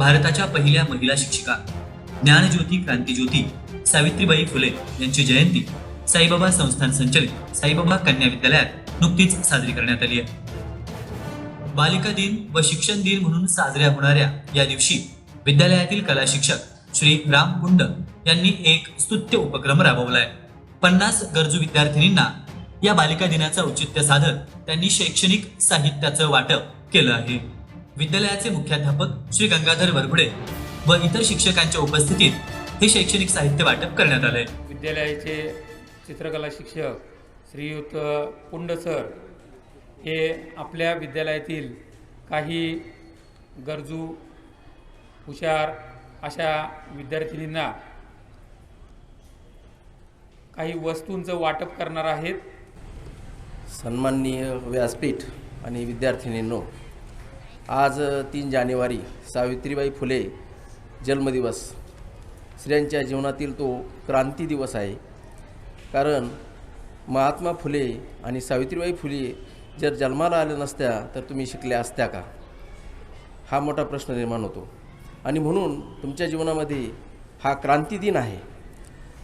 भारताच्या पहिल्या महिला शिक्षिका. ज्ञानज्योती क्रांतीज्योती सावित्रीबाई फुले यांची जयंती साईबाबा संस्थान संचलित साईबाबा कन्या विद्यालयात नुकतीच साजरी करण्यात आली आहे. बालिका दिन व शिक्षण दिन म्हणून साजऱ्या होणाऱ्या या दिवशी विद्यालयातील कला शिक्षक श्री राम कुंड यांनी एक स्तुत्य उपक्रम राबवलाय. पन्नास गरजू विद्यार्थिनींना या बालिका दिनाचं औचित्य साधत त्यांनी शैक्षणिक साहित्याचं वाटप केलं आहे. विद्यालयाचे मुख्याध्यापक श्री गंगाधर वरघुडे व इतर शिक्षकांच्या उपस्थितीत हे शैक्षणिक साहित्य वाटप करण्यात आलंय. विद्यालयाचे चित्रकला शिक्षक श्रीयुत पुंड सर हे आपल्या विद्यालयातील काही गरजू हुशार अशा विद्यार्थिनींना काही वस्तूंचं वाटप करणार आहेत. सन्माननीय व्यासपीठ आणि विद्यार्थिनींनो आज तीन जानेवारी सावित्रीबाई फुले जन्मदिवस. स्त्रियांच्या जीवनातील तो क्रांती दिवस आहे. कारण महात्मा फुले आणि सावित्रीबाई फुले जर जन्माला आल्या नसत्या तर तुम्ही शिकल्या असत्या का? हा मोठा प्रश्न निर्माण होतो. आणि म्हणून तुमच्या जीवनामध्ये हा क्रांती दिन आहे.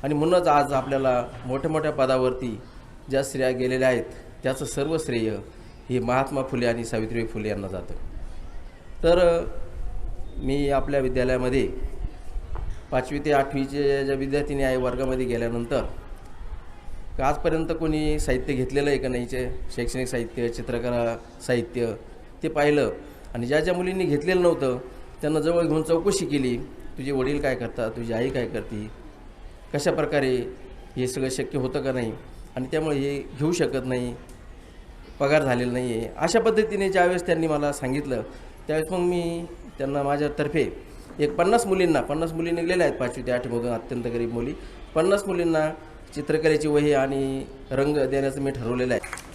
आणि म्हणूनच आज आपल्याला मोठ्या मोठ्या पदावरती ज्या स्त्रिया गेलेल्या आहेत त्याचं सर्व श्रेय हे महात्मा फुले आणि सावित्रीबाई फुले यांना जातं. तर मी आपल्या विद्यालयामध्ये पाचवी ते आठवीचे ज्या विद्यार्थिनी आहे वर्गामध्ये गेल्यानंतर आजपर्यंत कोणी साहित्य घेतलेलं आहे का नाहीचे शैक्षणिक साहित्य चित्रकला साहित्य ते पाहिलं. आणि ज्या ज्या मुलींनी घेतलेलं नव्हतं त्यांना जवळ घेऊन चौकशी केली. तुझे वडील काय करतात? तुझी आई काय करते? कशा प्रकारे हे सगळं शक्य होतं का नाही? आणि त्यामुळे हे घेऊ शकत नाही. पगार झालेला नाही आहे अशा पद्धतीने ज्यावेळेस त्यांनी मला सांगितलं त्यावेळेस मग मी त्यांना माझ्यातर्फे एक पन्नास मुलींना पन्नास मुली निघलेल्या आहेत पाचवी ते आठवीमधून अत्यंत गरीब मुली. पन्नास मुलींना चित्रकलेची वही आणि रंग देण्याचं मी ठरवलेलं आहे.